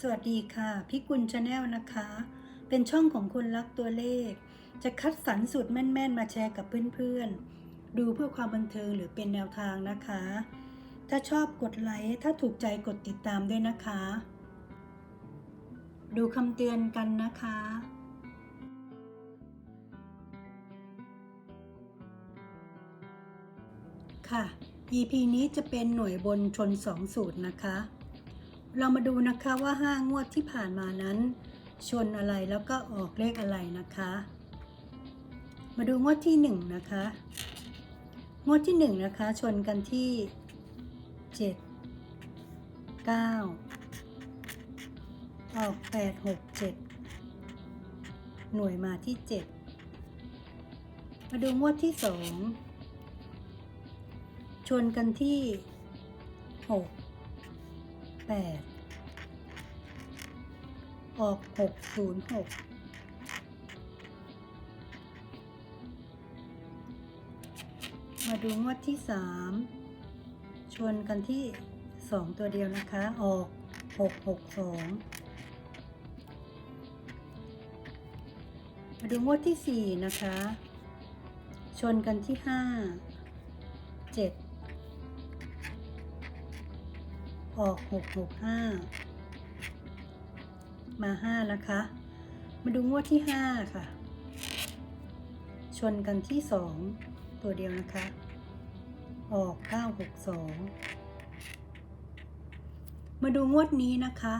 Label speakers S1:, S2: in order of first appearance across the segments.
S1: สวัสดีค่ะ พิกุลชาแนลนะคะ เป็นช่องของคนรักตัวเลข จะคัดสรรสูตรแม่น ๆ มาแชร์กับเพื่อนๆ ดูเพื่อความบันเทิงหรือเป็นแนวทางนะคะ ถ้าชอบกดไลค์ ถ้าถูกใจกดติดตามด้วยนะคะ ดูคำเตือนกันนะคะค่ะ EP นี้จะเป็นหน่วยบนชน 2 สูตรนะคะ เรามาดูนะคะว่า 5 งวดที่ผ่านมานั้น ชนอะไรแล้วก็ออกเลขอะไรนะคะ มาดูงวดที่ 1 นะคะ งวดที่ 1 นะคะ ชนกันที่ 7 9 ออก 8 6 7 หน่วยมาที่ 7 มาดูงวดที่ 2 ชนกันที่ 6 8ออก606มาดูงวดที่3ชนกันที่2ตัวเดียวนะคะ ออก662มาดูงวดที่4นะคะ ชนกันที่5 7 ออก665มา5นะคะ มาดูงวดที่5ค่ะ ชนกันที่2ตัวเดียวนะคะ ออก962มาดูงวดนี้นะคะ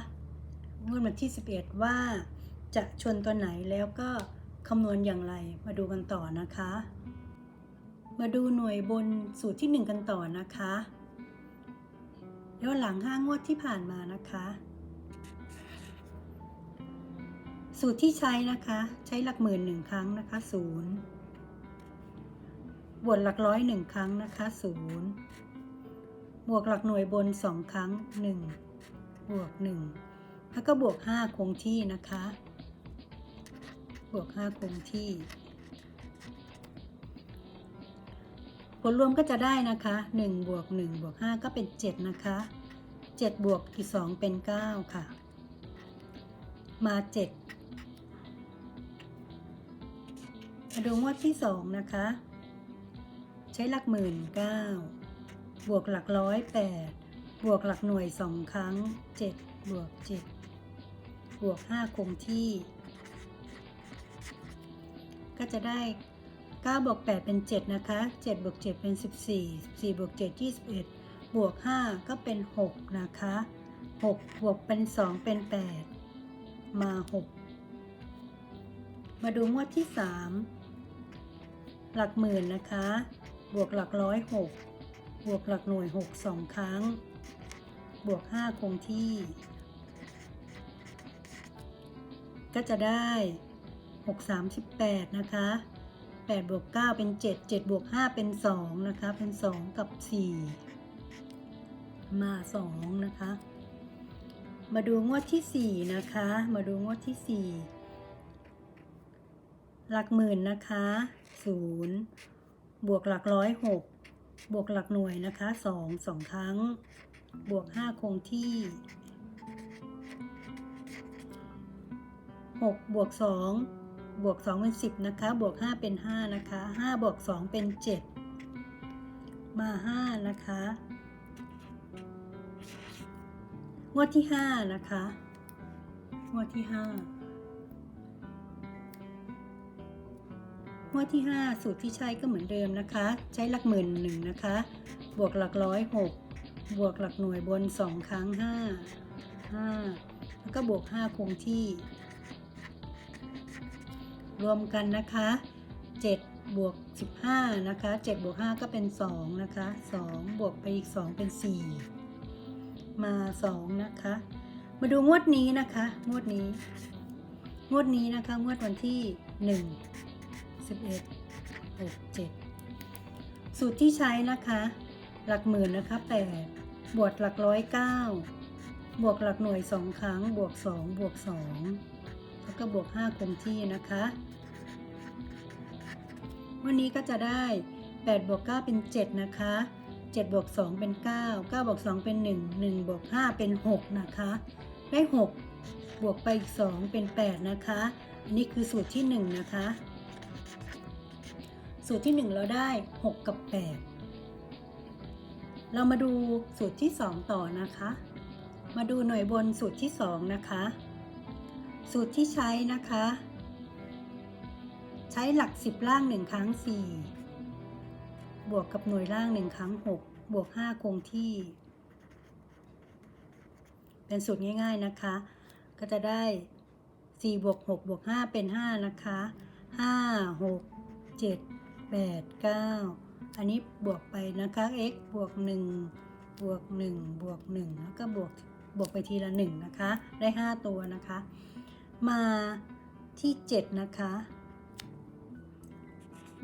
S1: งวดวันที่11ว่าจะชนตัวไหนแล้วก็คำนวณอย่างไรมาดูกันต่อนะคะ มาดูหน่วยบนสูตรที่ 1 กันต่อนะคะ ย้อนหลัง 5 งวดที่ผ่านมานะคะ สูตรที่ใช้นะคะ ใช้หลักหมื่นหนึ่งครั้งนะคะศูนย์บวกหลักร้อยหนึ่งครั้งนะคะศูนย์บวกหลักหน่วยบนสองครั้งหนึ่งบวกหนึ่งแล้วก็บวกห้าคงที่นะคะ บวกห้าคงที่ ผลรวมก็จะได้นะคะ1บวก1บวก5ก็เป็น 7 นะคะ 7 บวกอีก2เป็น 9 ค่ะ มา 7 มาดูงวดที่ 2 นะคะ ใช้หลักหมื่น 9 บวกหลักร้อย8บวกหลักหน่วย 2 ครั้ง 7 บวก 7 บวก 5 คงที่ ก็จะได้ 9บวก8เป็น 7 นะคะ 7บวก7เป็น 14 4บวก7 21 บวก 5 ก็เป็น 6 นะคะ 6 บวกเป็น 2 เป็น 8 มา 6 มาดูงวดที่ 3 หลักหมื่นนะคะ บวกหลักร้อย 6 บวกหลักหน่วย 6 2 ครั้ง บวก 5 คงที่ ก็จะได้ 6 38 นะคะ 8บวก9เป็น 7 7บวก5เป็น 2 นะคะ เป็น 2 กับ 4 มา 2 นะคะ มาดูงวดที่ 4 นะคะ มาดูงวดที่ 4 หลักหมื่นนะคะ 0 บวกหลักร้อย6บวกหลักหน่วยนะคะ 2 2 ครั้ง บวก 5 คงที่ 6 บวก 2 บวก 2 เป็น 10 นะคะ บวก 5 เป็น 5 นะคะ 5 บวก 2 เป็น 7 มา 5 นะคะ งวดที่ 5 นะคะ งวดที่ 5 งวดที่ 5 สูตรที่ใช้ก็เหมือนเดิมนะคะ ใช้หลักหมื่นหนึ่งนะคะ บวกหลักร้อย6บวกหลักหน่วยบน 2 ครั้ง 5 5 แล้วก็บวก 5 คงที่ รวมกันนะคะ7บวก15นะคะ7บวก5ก็เป็น2นะคะ2บวกไปอีก 2 เป็น 4 มา 2 นะคะ มาดูงวดนี้นะคะ งวดนี้ งวดนี้นะคะ งวดวันที่ 1 11 6 7 สูตรที่ใช้นะคะ หลักหมื่นนะคะ8บวกหลักร้อย9บวกหลักหน่วย 2 ครั้ง บวก 2 บวก 2 แล้วก็บวก 5 คงที่นะคะ วันนี้ก็จะได้ 8 บวก 9 เป็น 7 นะคะ 7 บวก 2 เป็น 9 9 บวก 2 เป็น 1 1 บวก 5 เป็น 6 นะคะ ได้ 6 บวกไปอีก 2 เป็น 8 นะคะ อันนี้คือสูตรที่ 1 นะคะ สูตรที่ 1 เราได้ 6 กับ 8 เรามาดูสูตรที่ 2 ต่อนะคะ มาดูหน่วยบนสูตรที่ 2 นะคะ สูตรที่ใช้นะคะ ใช้หลัก 10 ล่าง 1 ครั้ง 4 บวกกับหน่วยล่าง 1 ครั้ง 6 บวก 5 คงที่ เป็นสูตรง่ายๆนะคะ ก็จะได้ 4 บวก 6 บวก 5 เป็น 5 นะคะ 5 6 7 8 9 อันนี้บวกไปนะคะ x บวก 1 บวก 1 บวก 1 แล้วก็บวกบวกไปทีละ 1 นะคะ ได้ 5 ตัวนะคะ มาที่ 7 นะคะ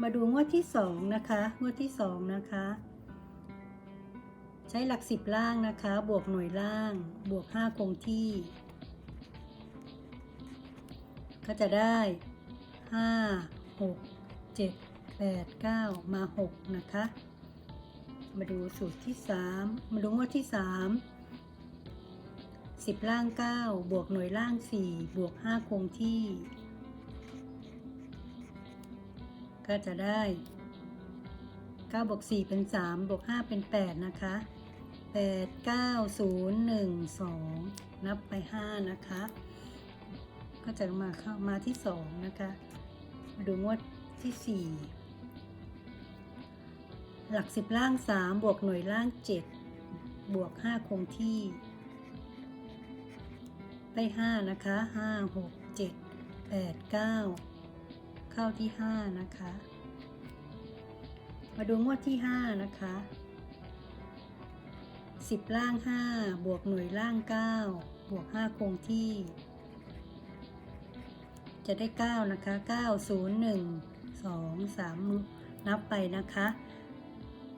S1: มาดูงวดที่ 2 นะคะ งวดที่ 2 นะคะ ใช้หลัก 10 ล่างนะคะ บวกหน่วยล่าง บวก 5 คงที่ ก็จะได้ 5 6 7 8 9 มา 6 นะคะ มาดูสูตรที่ 3 มาดูงวดที่ 3 10 ล่าง 9 บวกหน่วยล่าง 4 บวก 5 คงที่ ก็จะได้9บวก4เป็น 3 บวก 5 เป็น 8 นะคะ 8 9 0 1 2 นับไป 5 นะคะ ก็จะมาเข้ามาที่ 2 นะคะ มาดูงวดที่ 4 หลัก 10 ล่าง 3 บวกหน่วยล่าง 7 บวก 5 คงที่ ได้ 5 นะคะ 5 6 7 8 9 เข้าที่ 5 นะคะ มาดูงวดที่ 5 นะคะ 10 ล่าง 5 บวกหน่วยล่าง 9 บวก 5 คงที่ จะได้ 9 นะคะ 9 0 1 2 3 นับไปนะคะ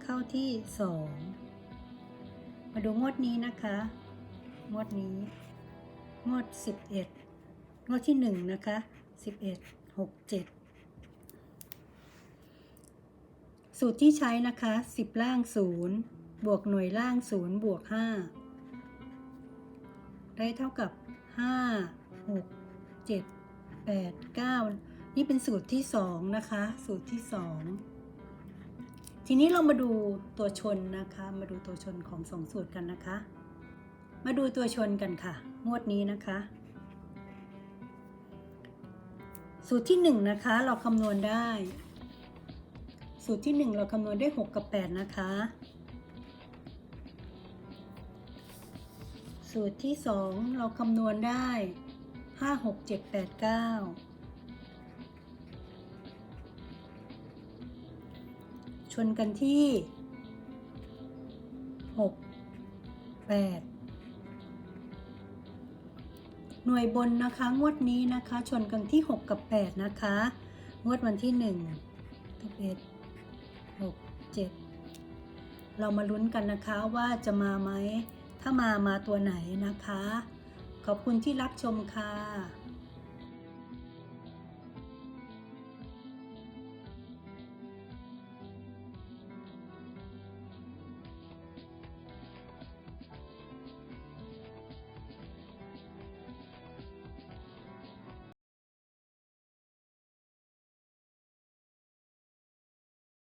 S1: เข้าที่ 2 มาดูงวดนี้นะคะ งวดนี้ งวด11งวดที่1นะคะ11 6 7สูตรที่ใช้นะคะ10ล่าง0บวกหน่วยล่าง0บวก5ได้เท่ากับ5 6 7 8 9นี่เป็นสูตรที่2นะคะ สูตรที่2ทีนี้เรามาดูตัวชนนะคะ มาดูตัวชนของ2สูตรกันนะคะ มาดูตัวชนกันค่ะ งวดนี้นะคะ สูตรที่1นะคะเราคำนวณได้ สูตรที่ 1 เราคำนวณได้ 6 กับ 8 นะคะ สูตรที่ 2 เราคำนวณได้ 5 6 7 8 9 ชนกันที่ 6 8 หน่วยบนนะคะ งวดนี้นะคะ ชนกันที่ 6 กับ 8 นะคะ งวดวันที่ 1 11 6 7 เรามาลุ้นกันนะคะว่าจะมาไหม ถ้ามามาตัวไหนนะคะ ขอบคุณที่รับชมค่ะ